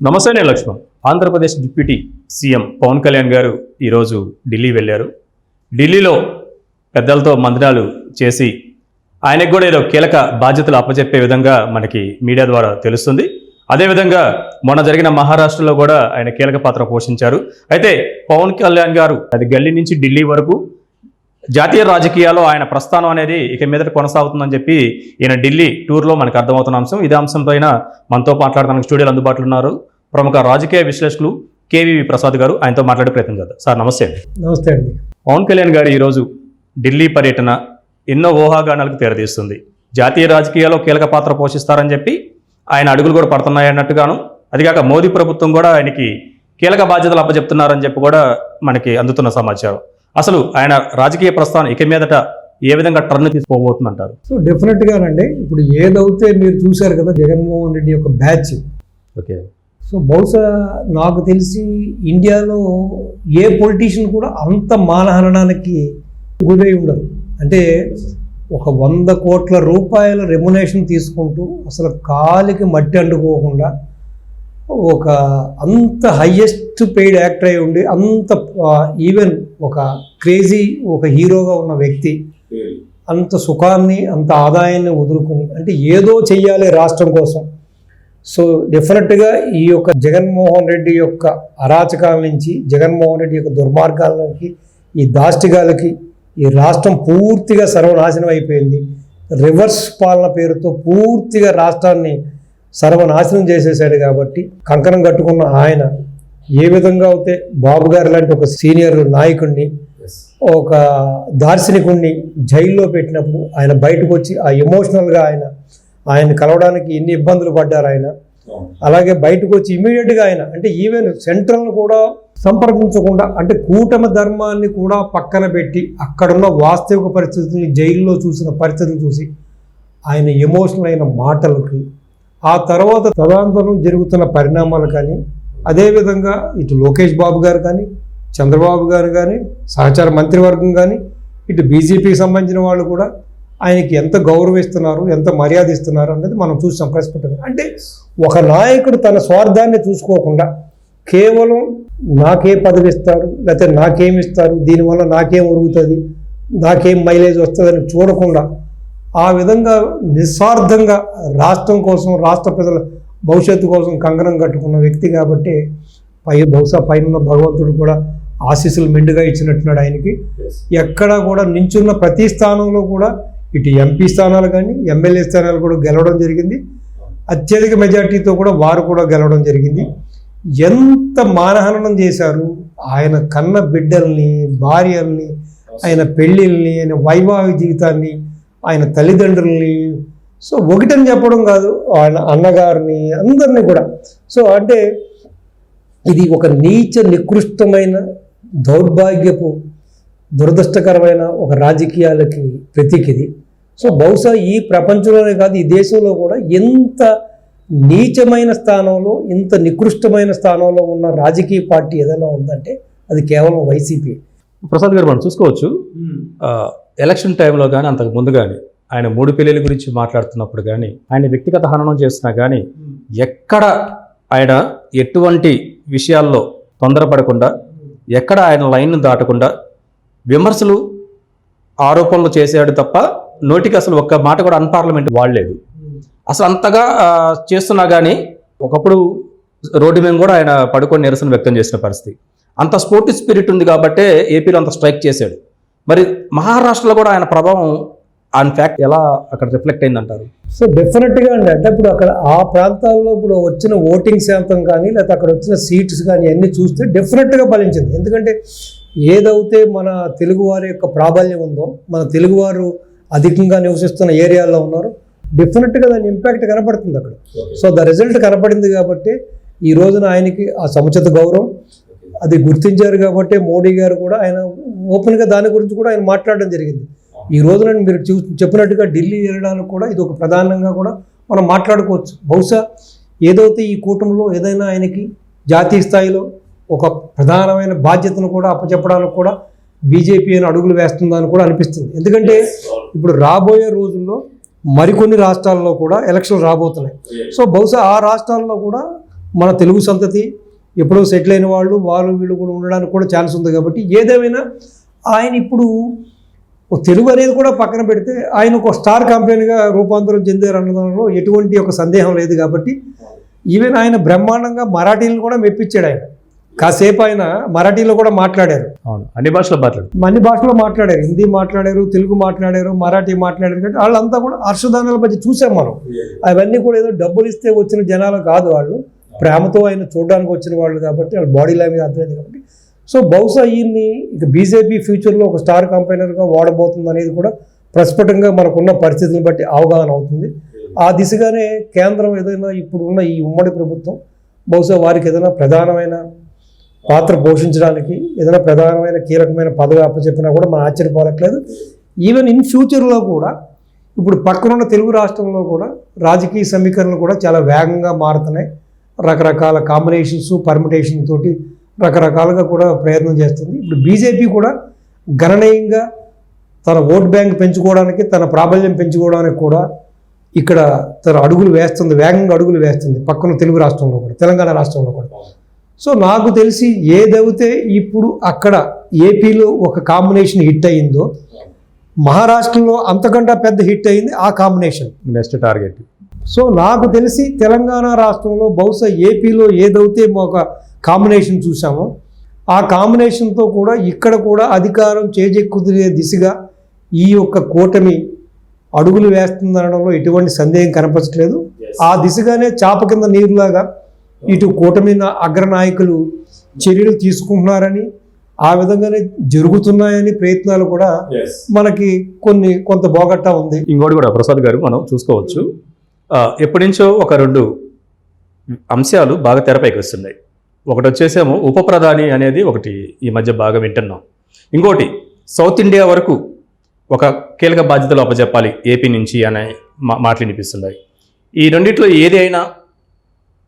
నమస్తే నేను Laxman. Andhra Pradesh deputy CM Pawan Kalyan గారు ఈరోజు ఢిల్లీ వెళ్ళారు. ఢిల్లీలో పెద్దలతో మందిరాలు చేసి ఆయనకు కూడా ఏదో కీలక బాధ్యతలు అప్పచెప్పే విధంగా మనకి మీడియా ద్వారా తెలుస్తుంది. అదేవిధంగా మొన్న జరిగిన మహారాష్ట్రలో కూడా ఆయన కీలక పాత్ర పోషించారు. అయితే పవన్ కళ్యాణ్ గారు అది గల్లీ నుంచి ఢిల్లీ వరకు జాతీయ రాజకీయాల్లో ఆయన ప్రస్థానం అనేది ఇక మీదట కొనసాగుతుందని చెప్పి ఈయన ఢిల్లీ టూర్లో మనకు అర్థమవుతున్న అంశం. ఇదే అంశంపైన మనతో మాట్లాడడానికి స్టూడియోలు అందుబాటులో ఉన్నారు. ప్రముఖ రాజకీయ విశ్లేషకులు కేవీవి ప్రసాద్ గారు ఆయనతో మాట్లాడే ప్రయత్నం చేద్దాం. సార్ నమస్తే అండి. నమస్తే అండి. పవన్ కళ్యాణ్ గారు ఈరోజు ఢిల్లీ పర్యటన ఎన్నో ఊహాగానాలకు తెరదీస్తుంది జాతీయ రాజకీయాల్లో కీలక పాత్ర పోషిస్తారని చెప్పి ఆయన అడుగులు కూడా పడుతున్నాయి అన్నట్టుగాను అదిగాక మోదీ ప్రభుత్వం కూడా ఆయనకి కీలక బాధ్యతలు అప్పచెప్తున్నారని చెప్పి కూడా మనకి అందుతున్న సమాచారం. అసలు ఆయన రాజకీయ ప్రస్థానం ఇక మీదట ఏ విధంగా టర్న్ తీసుకోబోతుందంటారు? సో డెఫినెట్గానండి ఇప్పుడు ఏదైతే మీరు చూశారు కదా జగన్మోహన్ రెడ్డి యొక్క బ్యాచ్. ఓకే. సో బహుశా నాకు తెలిసి ఇండియాలో ఏ పొలిటీషియన్ కూడా అంత మానహరణానికి గురై ఉండరు. అంటే ఒక వంద కోట్ల రూపాయల రెమ్యునేషన్ తీసుకుంటూ అసలు కాలికి మట్టి అండుకోకుండా ఒక అంత హయ్యెస్ట్ పెయిడ్ యాక్టర్ అయి ఉండి అంత ఈవెన్ ఒక క్రేజీ ఒక హీరోగా ఉన్న వ్యక్తి అంత సుఖాన్ని అంత ఆదాయాన్ని వదులుకుని అంటే ఏదో చెయ్యాలి రాష్ట్రం కోసం. సో డెఫినెట్గా ఈ యొక్క జగన్మోహన్ రెడ్డి యొక్క అరాచకాల నుంచి జగన్మోహన్ రెడ్డి యొక్క దుర్మార్గాల నుంచి ఈ దాష్టిగాలకి ఈ రాష్ట్రం పూర్తిగా సర్వనాశనం అయిపోయింది. రివర్స్ పాలన పేరుతో పూర్తిగా రాష్ట్రాన్ని సర్వనాశనం చేసేసాడు కాబట్టి కంకణం కట్టుకున్న ఆయన ఏ విధంగా అయితే బాబు గారు లాంటి ఒక సీనియర్ నాయకుడిని ఒక దార్శనికుణ్ణి జైల్లో పెట్టినప్పుడు ఆయన బయటకు వచ్చి ఆ ఎమోషనల్గా ఆయన ఆయన కలవడానికి ఎన్ని ఇబ్బందులు పడ్డారు ఆయన. అలాగే బయటకు వచ్చి ఇమీడియట్గా ఆయన అంటే ఈవెన్ సెంట్రల్ను కూడా సంప్రదించకుండా అంటే కూటమి ధర్మాన్ని కూడా పక్కన పెట్టి అక్కడున్న వాస్తవిక పరిస్థితుల్ని జైల్లో చూసిన పరిస్థితులు చూసి ఆయన ఎమోషనల్ అయిన మాటలకి ఆ తర్వాత తదనంతరం జరుగుతున్న పరిణామాలు కానీ అదేవిధంగా ఇటు లోకేష్ బాబు గారు కానీ చంద్రబాబు గారు కానీ సహచార మంత్రివర్గం కానీ ఇటు బీజేపీకి సంబంధించిన వాళ్ళు కూడా ఆయనకి ఎంత గౌరవిస్తున్నారు ఎంత మర్యాద ఇస్తున్నారు అనేది మనం చూసాం ప్రస్ఫుటంగా అంటే ఒక నాయకుడు తన స్వార్థాన్ని చూసుకోకుండా కేవలం నాకే పదవి ఇస్తారు లేకపోతే నాకేం ఇస్తారు దీనివల్ల నాకేం ఒరుగుతుంది నాకేం మైలేజ్ వస్తుందని చూడకుండా ఆ విధంగా నిస్వార్థంగా రాష్ట్రం కోసం రాష్ట్ర ప్రజల భవిష్యత్తు కోసం కంకణం కట్టుకున్న వ్యక్తి కాబట్టి పై బహుశా పైన భగవంతుడు కూడా ఆశీస్సులు మెండుగా ఇచ్చినట్టున్నాడు ఆయనకి. ఎక్కడ కూడా నించున్న ప్రతి స్థానంలో కూడా ఇటు ఎంపీ స్థానాలు కానీ ఎమ్మెల్యే స్థానాలు కూడా గెలవడం జరిగింది. అత్యధిక మెజార్టీతో కూడా వారు కూడా గెలవడం జరిగింది. ఎంత మానహననం చేశారు? ఆయన కన్న బిడ్డల్ని భార్యల్ని ఆయన పెళ్ళిళ్ళని ఆయన వైవాహిక జీవితాన్ని ఆయన తల్లిదండ్రుల్ని. సో ఒకటని చెప్పడం కాదు ఆయన అన్నగారిని అందరినీ కూడా. సో అంటే ఇది ఒక నీచ నికృష్టమైన దౌర్భాగ్యపు దురదృష్టకరమైన ఒక రాజకీయాలకి ప్రతీక ఇది. సో బహుశా ఈ ప్రపంచంలోనే కాదు ఈ దేశంలో కూడా ఎంత నీచమైన స్థానంలో ఇంత నికృష్టమైన స్థానంలో ఉన్న రాజకీయ పార్టీ ఏదైనా ఉందంటే అది కేవలం వైసీపీ. ప్రసాద్ గారు మనం చూసుకోవచ్చు. ఎలక్షన్ టైంలో కానీ అంతకు ముందు కానీ ఆయన మూడు పెళ్ళిల గురించి మాట్లాడుతున్నప్పుడు కానీ ఆయన వ్యక్తిగత హననం చేస్తున్నా కానీ ఎక్కడ ఆయన ఎటువంటి విషయాల్లో తొందరపడకుండా ఎక్కడ ఆయన లైన్ దాటకుండా విమర్శలు ఆరోపణలు చేశాడు తప్ప నోటికి అసలు ఒక్క మాట కూడా అన్పార్లమెంట్ వాడలేదు. అసలు అంతగా చేస్తున్నా కానీ ఒకప్పుడు రోడ్డు మీద కూడా ఆయన పడుకొని నిరసన వ్యక్తం చేసిన పరిస్థితి. అంత స్పోర్టివ్ స్పిరిట్ ఉంది కాబట్టే ఏపీలో అంత స్ట్రైక్ చేశాడు. మరి మహారాష్ట్రలో కూడా ఆయన ప్రభావం ఆన్ ఫ్యాక్ట్ ఎలా అక్కడ రిఫ్లెక్ట్ అయిందంటారు? సో డెఫినెట్గా అండి. అంటే ఇప్పుడు అక్కడ ఆ ప్రాంతాల్లో ఇప్పుడు వచ్చిన ఓటింగ్ శాతం కానీ లేకపోతే అక్కడ వచ్చిన సీట్స్ కానీ అన్నీ చూస్తే డెఫినెట్గా ఫలించింది. ఎందుకంటే ఏదైతే మన తెలుగువారి యొక్క ప్రాబల్యం ఉందో మన తెలుగువారు అధికంగా నివసిస్తున్న ఏరియాల్లో ఉన్నారు డెఫినెట్గా దాని ఇంపాక్ట్ కనపడుతుంది అక్కడ. సో ద రిజల్ట్ కనపడింది కాబట్టి ఈ రోజున ఆయనకి ఆ సముచిత గౌరవం అది గుర్తించారు కాబట్టి మోడీ గారు కూడా ఆయన ఓపెన్గా దాని గురించి కూడా ఆయన మాట్లాడడం జరిగింది. ఈ రోజున మీరు చూ చెప్పినట్టుగా ఢిల్లీ వెళ్ళడానికి కూడా ఇది ఒక ప్రధానంగా కూడా మనం మాట్లాడుకోవచ్చు. బహుశా ఏదైతే ఈ కూటమిలో ఏదైనా ఆయనకి జాతీయ స్థాయిలో ఒక ప్రధానమైన బాధ్యతను కూడా అప్పచెప్పడానికి కూడా బీజేపీ అని అడుగులు వేస్తుందని కూడా అనిపిస్తుంది. ఎందుకంటే ఇప్పుడు రాబోయే రోజుల్లో మరికొన్ని రాష్ట్రాల్లో కూడా ఎలక్షన్లు రాబోతున్నాయి. సో బహుశా ఆ రాష్ట్రాల్లో కూడా మన తెలుగు సంతతి ఎప్పుడో సెటిల్ అయిన వాళ్ళు వాళ్ళు వీళ్ళు కూడా ఉండడానికి కూడా ఛాన్స్ ఉంది కాబట్టి ఏదేమైనా ఆయన ఇప్పుడు తెలుగు అనేది కూడా పక్కన పెడితే ఆయన ఒక స్టార్ కంపెనీగా రూపాంతరం చెందారు అన్నదానిలో ఎటువంటి ఒక సందేహం లేదు కాబట్టి ఈవెన్ ఆయన బ్రహ్మాండంగా మరాఠీలను కూడా మెప్పించాడు ఆయన. కాసేపు ఆయన మరాఠీలో కూడా మాట్లాడారు. అవును. అన్ని భాషలో మాట్లాడు అన్ని భాషలో మాట్లాడారు. హిందీ మాట్లాడారు తెలుగు మాట్లాడారు మరాఠీ మాట్లాడారు కాబట్టి వాళ్ళంతా కూడా హర్షదానాల మధ్య చూసాం మనం. అవన్నీ కూడా ఏదో డబ్బులు ఇస్తే వచ్చిన జనాలు కాదు వాళ్ళు. ప్రేమతో ఆయన చూడడానికి వచ్చిన వాళ్ళు కాబట్టి వాళ్ళ బాడీ లాంగ్వేజ్ అర్థమైంది కాబట్టి. సో బహుశా ఈయన్ని ఇక బీజేపీ ఫ్యూచర్లో ఒక స్టార్ కంపెనర్గా వాడబోతుంది అనేది కూడా ప్రస్ఫుటంగా మనకున్న పరిస్థితులను బట్టి అవగాహన అవుతుంది. ఆ దిశగానే కేంద్రం ఏదైనా ఇప్పుడు ఉన్న ఈ ఉమ్మడి ప్రభుత్వం బహుశా వారికి ఏదైనా ప్రధానమైన పాత్ర పోషించడానికి ఏదైనా ప్రధానమైన కీలకమైన పదవి అప్పచెప్పినా కూడా మనం ఆశ్చర్యపోవట్లేదు. ఈవెన్ ఇన్ ఫ్యూచర్లో కూడా ఇప్పుడు పక్కనున్న తెలుగు రాష్ట్రంలో కూడా రాజకీయ సమీకరణలు కూడా చాలా వేగంగా మారుతున్నాయి. రకరకాల కాంబినేషన్స్ పర్మిటేషన్ తోటి రకరకాలుగా కూడా ప్రయత్నం చేస్తుంది. ఇప్పుడు బీజేపీ కూడా గణనీయంగా తన ఓట్ బ్యాంక్ పెంచుకోవడానికి తన ప్రాబల్యం పెంచుకోవడానికి కూడా ఇక్కడ తన అడుగులు వేస్తుంది వేగంగా అడుగులు వేస్తుంది పక్కన తెలుగు రాష్ట్రంలో కూడా తెలంగాణ రాష్ట్రంలో కూడా. సో నాకు తెలిసి ఏదైతే ఇప్పుడు అక్కడ ఏపీలో ఒక కాంబినేషన్ హిట్ అయిందో మహారాష్ట్రలో అంతకంటే పెద్ద హిట్ అయింది ఆ కాంబినేషన్ నెక్స్ట్ టార్గెట్ సో నాకు తెలిసి తెలంగాణ రాష్ట్రంలో బహుశా ఏపీలో ఏదైతే ఒక కాంబినేషన్ చూసామో ఆ కాంబినేషన్తో కూడా ఇక్కడ కూడా అధికారం చేజెక్కుతునే దిశగా ఈ యొక్క కూటమి అడుగులు వేస్తుందనడంలో ఎటువంటి సందేహం కనపరచట్లేదు. ఆ దిశగానే చాప కింద నీరులాగా ఇటు కూటమి అగ్రనాయకులు చర్యలు తీసుకుంటున్నారని ఆ విధంగానే జరుగుతున్నాయని ప్రయత్నాలు కూడా మనకి కొన్ని కొంత బోగట్టా ఉంది. ఇంకోటి కూడా ప్రసాద్ గారు మనం చూసుకోవచ్చు. ఎప్పటి నుంచో ఒక రెండు అంశాలు బాగా తెరపైకి వస్తున్నాయి. ఒకటి వచ్చేసేమో ఉప ప్రధాని అనేది ఒకటి ఈ మధ్య బాగా వింటున్నాం. ఇంకోటి సౌత్ ఇండియా వరకు ఒక కీలక బాధ్యతలు అప్పచెప్పాలి ఏపీ నుంచి అనే మా మాటలు వినిపిస్తున్నాయి. ఈ రెండిట్లో ఏది అయినా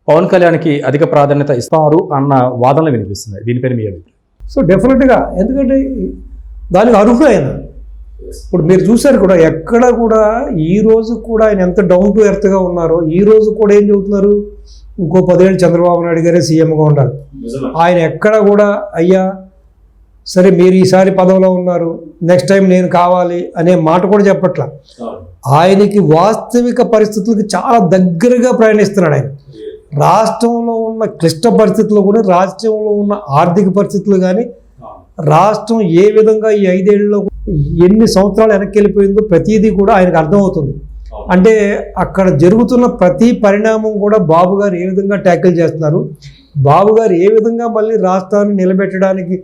పవన్ కళ్యాణ్కి అధిక ప్రాధాన్యత ఇస్తారు అన్న వాదనలు వినిపిస్తున్నాయి. దీనిపైన మీ అభిప్రాయం? సో డెఫినెట్గా ఎందుకంటే దానికి అర్హుడు ఆయన ఇప్పుడు మీరు చూశారు కూడా ఎక్కడ కూడా ఈ రోజు కూడా ఆయన ఎంత డౌన్ టు ఎర్త్గా ఉన్నారో ఈ రోజు కూడా ఏం చెబుతున్నారు? ఇంకో పదేళ్ళు చంద్రబాబు నాయుడు గారే సీఎంగా ఉండాలి. ఆయన ఎక్కడ కూడా అయ్యా సరే మీరు ఈసారి పదవిలో ఉన్నారు నెక్స్ట్ టైం నేను కావాలి అనే మాట కూడా చెప్పట్ల. ఆయనకి వాస్తవిక పరిస్థితులకు చాలా దగ్గరగా ప్రయాణిస్తున్నాడు ఆయన. రాష్ట్రంలో ఉన్న క్లిష్ట పరిస్థితులు కూడా రాష్ట్రంలో ఉన్న ఆర్థిక పరిస్థితులు కానీ రాష్ట్రం ఏ విధంగా ఈ ఐదేళ్ళలో ఎన్ని సంవత్సరాలు వెనక్కి వెళ్ళిపోయిందో ప్రతిదీ కూడా ఆయనకు అర్థమవుతుంది. అంటే అక్కడ జరుగుతున్న ప్రతి పరిణామం కూడా బాబు గారు ఏ విధంగా ట్యాకిల్ చేస్తున్నారు బాబు గారు ఏ విధంగా మళ్ళీ రాష్ట్రాన్ని నిలబెట్టడానికి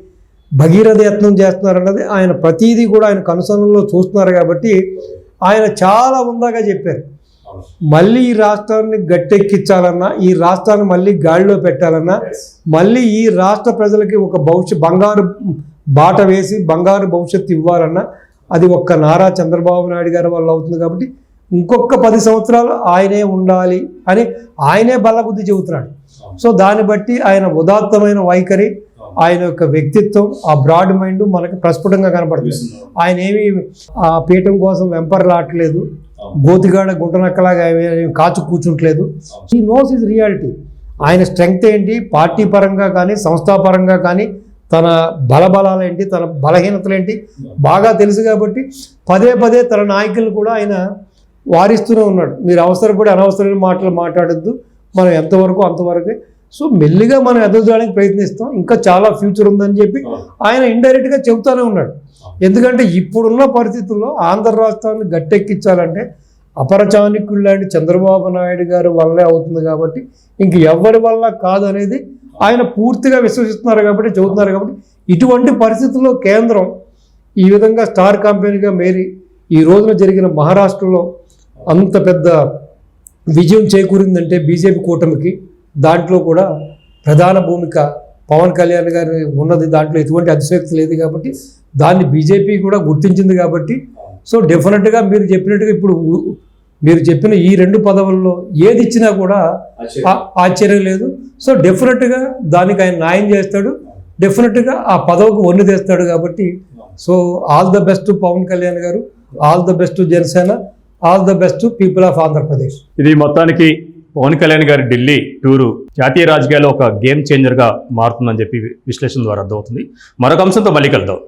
భగీరథ యత్నం చేస్తున్నారు అన్నది ఆయన ప్రతిదీ కూడా ఆయన కనుసనలో చూస్తున్నారు కాబట్టి ఆయన చాలా ఉందాగా చెప్పారు. మళ్ళీ ఈ రాష్ట్రాన్ని గట్టెక్కించాలన్నా ఈ రాష్ట్రాన్ని మళ్ళీ గాడిలో పెట్టాలన్నా మళ్ళీ ఈ రాష్ట్ర ప్రజలకి ఒక భవిష్యత్ బంగారు బాట వేసి బంగారు భవిష్యత్తు ఇవ్వాలన్నా అది ఒక్క నారా చంద్రబాబు నాయుడు గారి వల్ల అవుతుంది కాబట్టి ఇంకొక పది సంవత్సరాలు ఆయనే ఉండాలి అని ఆయనే బల్లబుద్ధి చెబుతున్నాడు. సో దాన్ని బట్టి ఆయన ఉదాత్తమైన వైఖరి ఆయన యొక్క వ్యక్తిత్వం ఆ బ్రాడ్ మైండ్ మనకి ప్రస్ఫుటంగా కనపడుతుంది. ఆయన ఏమి ఆ పీఠం కోసం వెంపర్లాట్లేదు. గోతిగాడ గుంటనక్కలాగా కాచు కూర్చుంటలేదు. ఈ నోస్ ఇస్ రియాలిటీ ఆయన స్ట్రెంగ్త్ ఏంటి? పార్టీ పరంగా కానీ సంస్థాపరంగా కానీ తన బలబలాలు ఏంటి? తన బలహీనతలు ఏంటి? బాగా తెలుసు కాబట్టి పదే పదే తన నాయకులు కూడా ఆయన వారిస్తూనే ఉన్నాడు. మీరు అవసరపడి అనవసరమైన మాటలు మాట్లాడొద్దు. మనం ఎంతవరకు అంతవరకే. సో మెల్లిగా మనం ఎదగడానికి ప్రయత్నిస్తాం. ఇంకా చాలా ఫ్యూచర్ ఉందని చెప్పి ఆయన ఇండైరెక్ట్గా చెబుతానే ఉన్నాడు. ఎందుకంటే ఇప్పుడున్న పరిస్థితుల్లో ఆంధ్ర రాష్ట్రాన్ని గట్టెక్కించాలంటే అపరచానికులు లాంటి చంద్రబాబు నాయుడు గారి వల్లే అవుతుంది కాబట్టి ఇంక ఎవరి వల్ల కాదనేది ఆయన పూర్తిగా విశ్వసిస్తున్నారు కాబట్టి చెబుతున్నారు కాబట్టి ఇటువంటి పరిస్థితుల్లో కేంద్రం ఈ విధంగా స్టార్ కంపెనీగా మేరి ఈ రోజున జరిగిన మహారాష్ట్రలో అంత పెద్ద విజయం చేకూరిందంటే బీజేపీ కూటమికి దాంట్లో కూడా ప్రధాన భూమిక పవన్ కళ్యాణ్ గారి ఉన్నది దాంట్లో ఎటువంటి అతిశక్తి లేదు కాబట్టి దాన్ని బీజేపీ కూడా గుర్తించింది కాబట్టి సో డెఫినెట్గా మీరు చెప్పినట్టుగా ఇప్పుడు మీరు చెప్పిన ఈ రెండు పదవుల్లో ఏది ఇచ్చినా కూడా ఆశ్చర్యం లేదు. సో డెఫినెట్గా దానికి ఆయన న్యాయం చేస్తాడు. డెఫినెట్గా ఆ పదవికి వన్ను తెస్తాడు కాబట్టి so all the best Pawan Kalyan garu all the best Jana Sena all the best people of Andhra Pradesh. ఇది మొత్తానికి పవన్ కళ్యాణ్ గారి ఢిల్లీ టూరు. జాతీయ రాజకీయాల్లో ఒక గేమ్ చేంజర్గా మారుతుందని చెప్పి విశ్లేషణ ద్వారా అర్థమవుతుంది. మరొక అంశంతో మళ్ళీ కలుద్దాం.